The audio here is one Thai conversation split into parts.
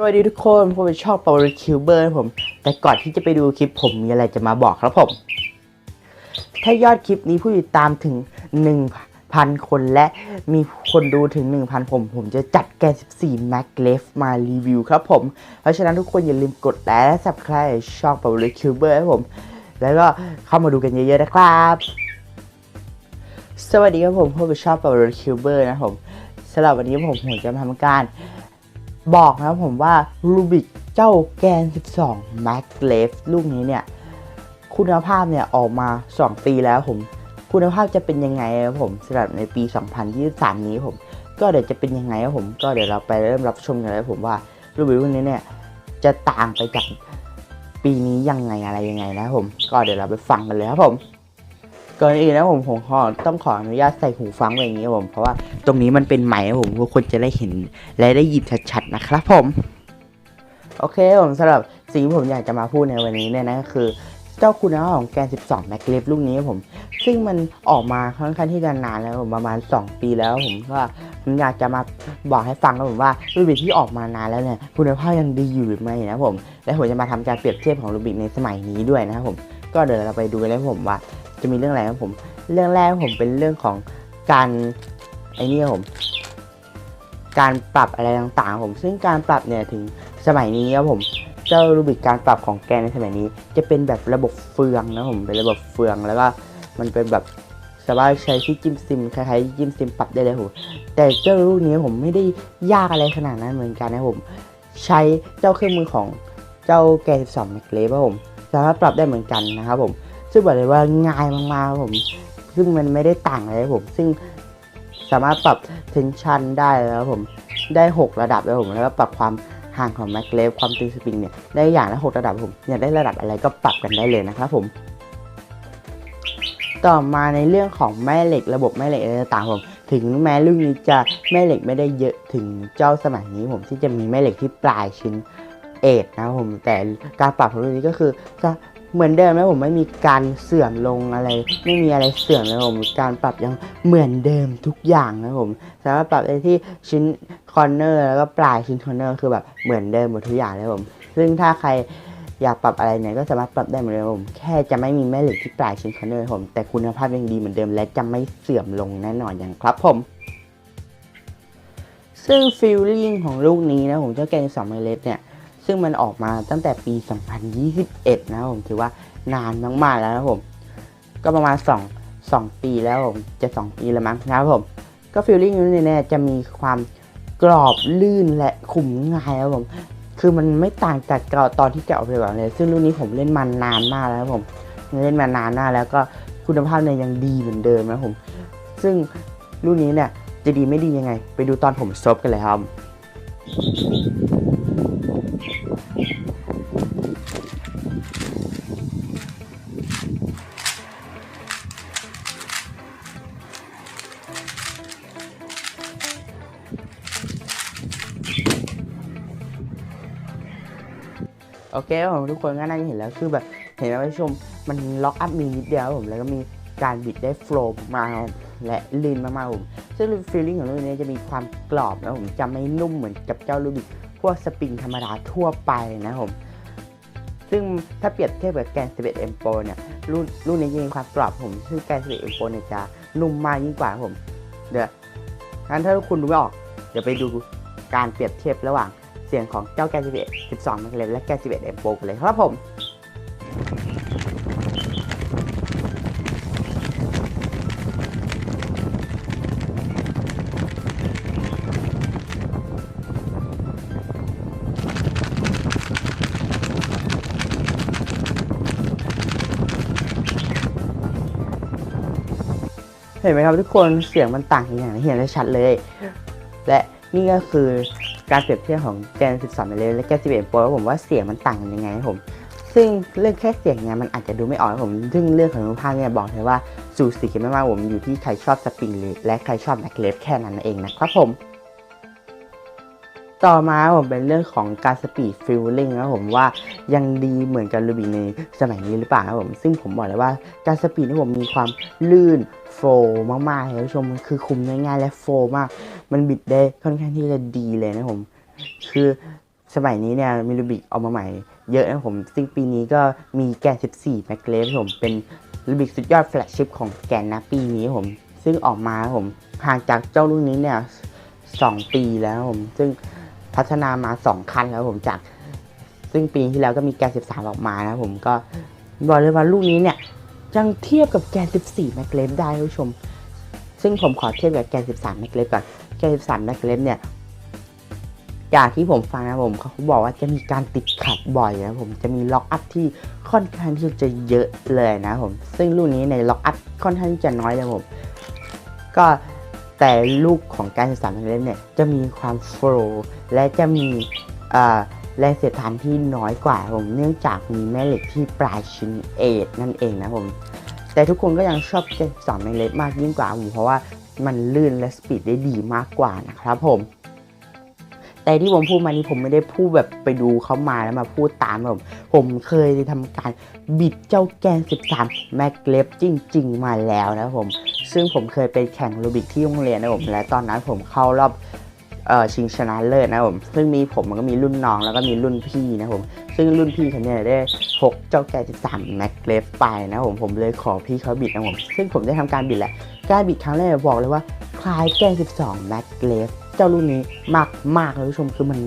สวัสดีทุกคนผมเป็นชอบ Power Cuber ผม แต่ก่อนที่จะไปดูคลิปผมมีอะไรจะมาบอกครับผม ถ้ายอดคลิปนี้ผู้ติดตามถึง 1,000 คนและมีคนดูถึง 1,000 ผม ผมจะจัดแก14 Mac l e f มารีวิวครับผม เพราะฉะนั้นทุกคนอย่าลืมกดไลค์และ Subscribe ช่อง Power Cuber ให้ผม แล้วก็เข้ามาดูกันเยอะๆนะครับสวัสดีครับผมผมเป็นชอบ Power Cuber นะครับผมสำหรับวันนี้ผมผมจะทำการ บอกนะครับผมว่ารูบิกเจ้าแกน 12 Max l e f ลูกนี้เนี่ย คุณภาพเนี่ยออกมา 2 ปีแล้วผม คุณภาพจะเป็นยังไงครับผมสำหรับในปี 2023 นี้ผม ก็เดี๋ยวจะเป็นยังไงครับผม ก็เดี๋ยวเราไปเริ่มรับชมกันเลยผมว่ารูบิกรุ่นนี้เนี่ยจะต่างไปจากปีนี้ยังไงอะไรยังไงนะครับผม ก็เดี๋ยวเราไปฟังกันเลยครับผม ก่อนอื่นนะผมผมขอต้องขออนุญาตใส่หูฟังไว้อย่างนี้ผมเพราะว่าตรงนี้มันเป็นไมค์ผมทุกคนจะได้เห็นและได้ยินชัดๆนะครับผม โอเคผมสำหรับสิ่งที่ผมอยากจะมาพูดในวันนี้เนี่ยนะก็คือเจ้าคุณภาพของแกน 12 Mac l e f ลูกนี้ผม ซึ่งมันออกมาค่อนข้างที่จะนานแล้วผมประมาณ 2 ปีแล้วผมก็ผมอยากจะมาบอกให้ฟังครับผมว่ารูบิกที่ออกมานานแล้วเนี่ยคุณภาพยังดีอยู่หรือไม่นะผม และผมจะมาทำการเปรียบเทียบของรูบิกในสมัยนี้ด้วยนะครับผม ก็เดี๋ยวเราไปดูกันเลยผมว่า จะมีเรื่องอะไรครับผม เรื่องแรกผมเป็นเรื่องของการไอ้นี่ครับผม การปรับอะไรต่างๆ ผม ซึ่งการปรับเนี่ยถึงสมัยนี้ครับผมเจ้ารูบิกการปรับของแกในสมัยนี้ จะเป็นแบบระบบเฟืองนะผมเป็นระบบเฟืองแล้วก็มันเป็นแบบสามารถใช้ที่จิ้มซิมคล้ายๆจิ้มซิมปรับได้เลยผมแต่เจ้าลูกนี้ผมไม่ได้ยากอะไรขนาดนั้นเหมือนกันนะผม ใช้เจ้าเครื่องมือของเจ้าแก12 m a c l e ครับผม สามารถปรับได้เหมือนกันนะครับผม ซึ่งบอกเลยว่าง่ายมากๆผม ซึ่งมันไม่ได้ต่างอะไรผม ซึ่งสามารถปรับเทนชันได้แล้วผม ได้ 6 ระดับแล้วผม แล้วก็ปรับความห่างของแม็กเลฟความตึงสปริงเนี่ย ได้อย่างละ6ระดับผม อยากได้ระดับอะไรก็ปรับกันได้เลยนะครับผมต่อมาในเรื่องของแม่เหล็กระบบแม่เหล็กอะไรต่างผม ถึงแม้ลูกนี้จะแม่เหล็กไม่ได้เยอะถึงเจ้าสมัยนี้ผมที่จะมีแม่เหล็กที่ปลายชิ้นเอ็ดนะครับผมแต่การปรับของรุ่นนี้ก็คือจะ เหมือนเดิมนะผมไม่มีการเสื่อมลงอะไร ไม่มีอะไรเสื่อมนะผมการปรับยังเหมือนเดิมทุกอย่างนะผมสามารถปรับได้ที่ชิ้นคอร์เนอร์แล้วก็ปลายชิ้นคอร์เนอร์คือแบบเหมือนเดิมหมดทุกอย่างเลยผมซึ่งถ้าใครอยากปรับอะไรเนี่ยก็สามารถปรับได้เหมือนเดิมผมแค่จะไม่มีแม่เหล็กที่ปลายชิ้นคอร์เนอร์ผมแต่คุณภาพยังดีเหมือนเดิม และจะไม่เสื่อมลงแน่นอนอย่างครับผมซึ่งฟีลลิ่งของลูกนี้นะผมเจ้าแกนสองเมล็ดเนี่ย ซึ่งมันออกมาตั้งแต่ปี 2021 นะครับผมถือว่านานมากๆแล้วนะครับผม ก็ประมาณ 2 2 ปีแล้วผม จะ 2 ปีแล้วมั้งนะครับผม ก็ฟีลลิ่งนี้เนี่ยจะมีความกรอบลื่นและขุมง่ายครับผม คือมันไม่ต่างจากเก่าตอนที่แกะออกไปแบบเลย ซึ่งรุ่นนี้ผมเล่นมานานมากแล้วครับผม เล่นมานานมากแล้วก็คุณภาพเนี่ยยังดีเหมือนเดิมนะครับผม ซึ่งรุ่นนี้เนี่ยจะดีไม่ดียังไง ไปดูตอนผมซบกันเลยครับ เคครับผมทุกคนก็น่าจะเห็นแล้วคือแบบเห็นไหมผู้ชมมันล็อกอัพมีนิดเดียวผมแล้วก็มีการบิดได้โฟล์มาและลื่นมากๆผมซึ่งฟีลลิ่งของรุ่นนี้จะมีความกรอบนะผมจะไม่นุ่มเหมือนกับเจ้าลูบิกพวกสปริงธรรมดาทั่วไปนะผมซึ่งถ้าเปรียบเทียบกับแกน 11 M Pro เนี่ยรุ่นรุ่นนี้จะมีความกรอบผม ซึ่งแกน 11 M Pro เนี่ยจะนุ่มมากยิ่งกว่าผม เดี๋ยวงั้นถ้าคุณดูไม่ออก เดี๋ยวไปดูการเปรียบเทียบระหว่าง เสียงของเจ้าแกน11 12 m a c l e n และแกน11 M Pro กันเลยครับผมเห็นไหมครับทุกคนเสียงมันต่างกันอย่างเห็นได้ชัดเลย และนี่ก็คือ การเปรียบเทียบของแกน13เลยและแกน 11 โปรผมว่าเสียงมันต่างกันยังไงครับผม ซึ่งเรื่องแค่เสียงเนี่ยมันอาจจะดูไม่ออกครับผม ซึ่งเรื่องของรูปภาพเนี่ยบอกเลยว่าสูสีกันไม่มากผมอยู่ที่ใครชอบสปริงเลและใครชอบแม็กเลฟแค่นั้นเองนะครับผม ต่อมาผมเป็นเรื่องของการสปีดฟิลลิ่งนะผมว่ายังดีเหมือนกับรูบิในสมัยนี้หรือเปล่าครับผมซึ่งผมบอกเลยว่าการสปีดที่ผมมีความลื่นโฟมากๆเลยท่านผู้ชมมันคือคุมง่ายๆและโฟมาก มันบิดได้ค่อนข้างที่จะดีเลยนะผมคือสมัยนี้เนี่ยมีรูบิกออกมาใหม่เยอะนะผมซึ่งปีนี้ก็มีแกน 14 แมกเลฟผมเป็นรูบิกสุดยอดแฟลกชิพของแกนนะปีนี้ผม ซึ่งออกมาผมห่างจากเจ้ารุ่นนี้เนี่ยสองปีแล้วผม ซึ่ง พัฒนามาสองคันแล้วผมจาก ซึ่งปีที่แล้วก็มีแกน13 ออกมานะผมก็บอกเลยว่าลูกนี้เนี่ยยังเทียบกับแกน 14 แมกเลฟได้ท่านผู้ชม ซึ่งผมขอเทียบกับแกน 13 แมกเลฟก่อน แกน 13 แมกเลฟเนี่ย จากที่ผมฟังนะผมเขาบอกว่าจะมีการติดขัดบ่อยนะผม จะมีล็อกอัพที่ค่อนข้างที่จะเยอะเลยนะผม ซึ่งลูกนี้ในล็อกอัพค่อนข้างที่จะน้อยเลยผม ก็ แต่ลูกของการศึกษาเล่นเนี่ยจะมีความโฟล์และจะมีแรงเสียดทานที่น้อยกว่าผมเนื่องจากมีแม่เหล็กที่ปลายชิ้นเอทนั่นเองนะผมแต่ทุกคนก็ยังชอบเจนสองแมกเล็กมากยิ่งกว่าผมเพราะว่ามันลื่นและสปีดได้ดีมากกว่านะครับผมแต่ที่ผมพูดมานี้ผมไม่ได้พูดแบบไปดูเขามาแล้วมาพูดตามผมผมเคยทำการบิดเจ้าแกน 13 แมกเล็บจริง ๆ มาแล้วนะผม ซึ่งผมเคยไปแข่งโรบิกที่โรงเรียนนะผมและตอนนั้นผมเข้ารอบออชิงชนะเลิศนะผม ซึ่งมีผมมันก็มีรุ่นน้องแล้วก็มีรุ่นพี่นะผม ซึ่งรุ่นพี่เขาเนี่ยได้พกเจ้าแกน13แม็กเล็บไปนะผม ผมเลยขอพี่เขาบิดนะผม ซึ่งผมได้ทำการบิดแหละ การบิดครั้งแรกบอกเลยว่า คล้ายแกน12แม็กเล็บเจ้ารุ่นนี้มากมากเลยผู้ชม คือมัน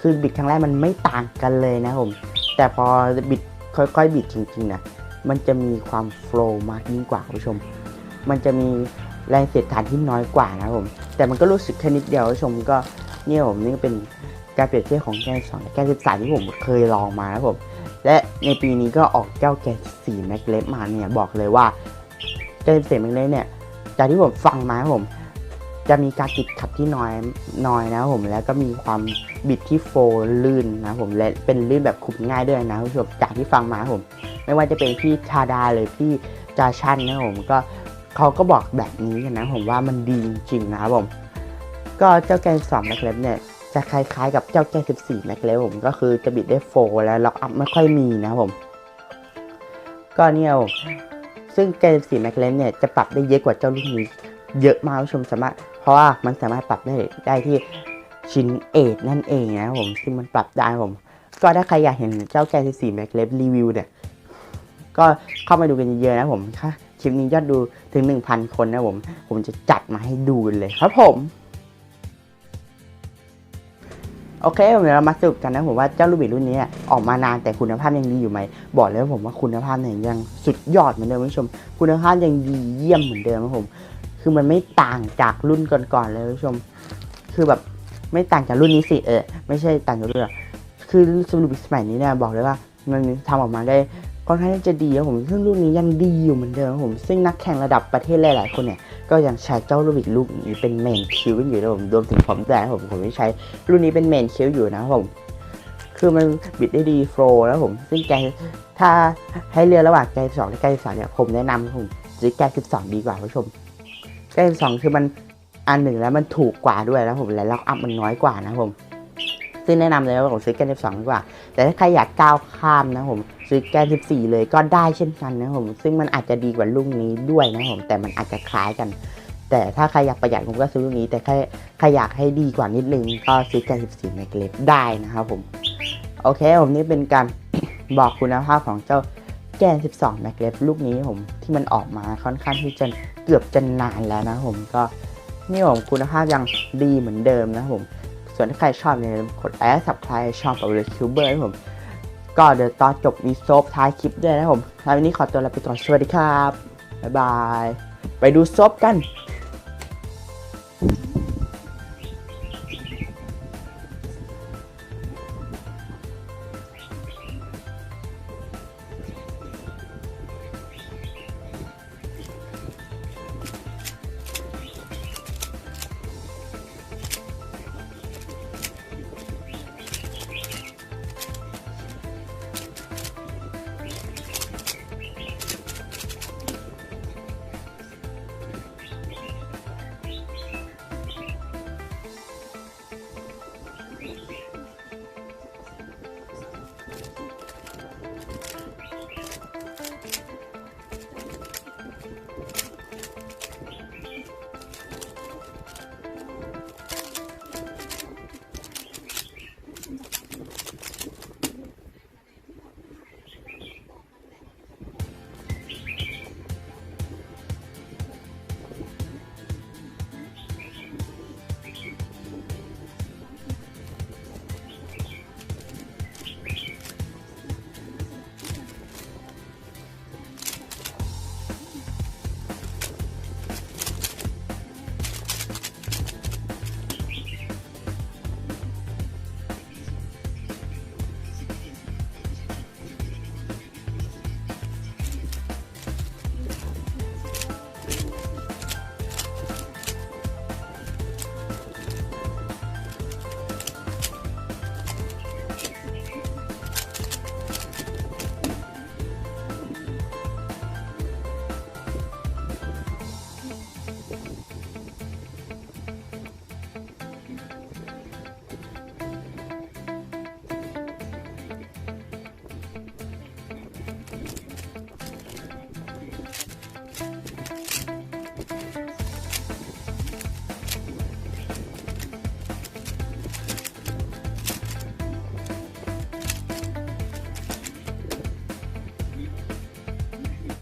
คือบิดครั้งแรกมันไม่ต่างกันเลยนะผม แต่พอบิดค่อยๆบิดจริงๆนะ มันจะมีความโฟล์มากยิ่งกว่าคุณผู้ชม มันจะมีแรงเสียดทานที่น้อยกว่านะผมแต่มันก็รู้สึกแค่นิดเดียวคุณผู้ชมก็เนี่ยผมนี่ก็เป็นการเปรียบเทียบของแกนสองแกนสิบสามที่ผมเคยลองมานะผมและในปีนี้ก็ออกเจ้าแกนสี่แม็กเลฟมาเนี่ยบอกเลยว่าแกนสี่แม็กเลฟเนี่ยจากที่ผมฟังมาครับผม จะมีการติดขัดที่น้อยน้อยนะครับผมแล้วก็มีความบิดที่โฟลื่นนะครับผมและเป็นลื่นแบบคุมง่ายด้วยนะคุณผู้ชมจากที่ฟังมาครับผม ไม่ว่าจะเป็นพี่ชาดาหรือพี่จาชันนะครับผมก็ เขาก็บอกแบบนี้กันนะผมว่ามันดีจริงนะครับผมก็เจ้าแกน2แมกเลฟเนี่ยจะคล้ายๆกับเจ้าแกน14แมกเลฟผมก็คือจะบิดได้โฟและล็อกอัพไม่ค่อยมีนะครับผม ก็เนี่ยซึ่งแกน14แมกเลฟเนี่ยจะปรับได้เยอะกว่าเจ้ารุ่นนี้เยอะมากผู้ชมสามารถ เพราะว่ามันสามารถปรับได้ได้ที่ชิ้นเอทนั่นเองนะครับผมซึ่งมันปรับได้ผม ก็ถ้าใครอยากเห็นเจ้าแกน14 Mac l e f รีวิวเนี่ยก็เข้ามาดูกันเยอะๆนะผมค่ะคลิปนี้ยอดดู ถึง 1,000 คนนะผม ผมจะจัดมาให้ดูเลยครับผม โอเคเดี๋ยวเรามาสรุปกันนะผมว่าเจ้าลูบิรุ่นนี้ออกมานานแต่คุณภาพยังดีอยู่ไหม บอกเลยว่าผมว่าคุณภาพเนี่ยยังสุดยอดเหมือนเดิมคุณผู้ชม คุณภาพยังดีเยี่ยมเหมือนเดิมครับผม คือมันไม่ต่างจากรุ่นก่อนๆเลยคุณผู้ชม คือแบบไม่ต่างจากรุ่นนี้สิเออไม่ใช่ต่างจากรุ่นอะคือสรุปสมัยนี้เนี่ยบอกเลยว่ามันทำออกมาได้ ค่อนข้างจะดีครับผมซึ่งรุ่นนี้ยังดีอยู่เหมือนเดิมครับผมซึ่งนักแข่งระดับประเทศหลายๆคนเนี่ยก็ยังใช้เจ้าลูบิกลูกนี้เป็นเมนคิวอยู่นะผมรวมถึงผมด้วผมผมใช้รุ่นนี้เป็นเมนคิวอยู่นะครับผมคือมันบิดได้ดีโฟล์แล้วผมซึ่งแกถ้าให้เลือกระหว่างแกสองและแกสามเนี่ยผมแนะนำผมซื้อแกสิบสองดีกว่าผู้ชมแกสิบสองคือมันอันหนึ่งแล้วมันถูกกว่าด้วยแล้วผมและล็อกอัพมันน้อยกว่านะผม ซึ่งแนะนำเลยว่าผมซื้อแกน 12 ดีกว่า แต่ถ้าใครอยากก้าวข้ามนะผม ซื้อแกน 14 เลยก็ได้เช่นกันนะผม ซึ่งมันอาจจะดีกว่ารุ่นนี้ด้วยนะผม แต่มันอาจจะคล้ายกัน แต่ถ้าใครอยากประหยัดผมก็ซื้อรุ่นนี้ แต่ใครใครอยากให้ดีกว่านิดนึงก็ซื้อแกน 14 m มกเลฟได้นะครับผม โอเคผมนี่เป็นการบอกคุณภาพของเจ้าแกน 12 m มกเลฟลูกนี้ผมที่มันออกมาค่อนข้างที่จะเกือบจะนานแล้วนะผมก็นี่ผมคุณภาพยังดีเหมือนเดิมนะผม ส่วนถ้าใครชอบเนี่ยกดไลค์สับใครชอบกับเรคิวเบอร์ผมก็เดี๋ยวตอนจบมีโซฟท้ายคลิปด้วยนะผมแล้ววันนี้ขอตัวลาไปก่อนสวัสดีครับบ๊ายบายไปดูซบกัน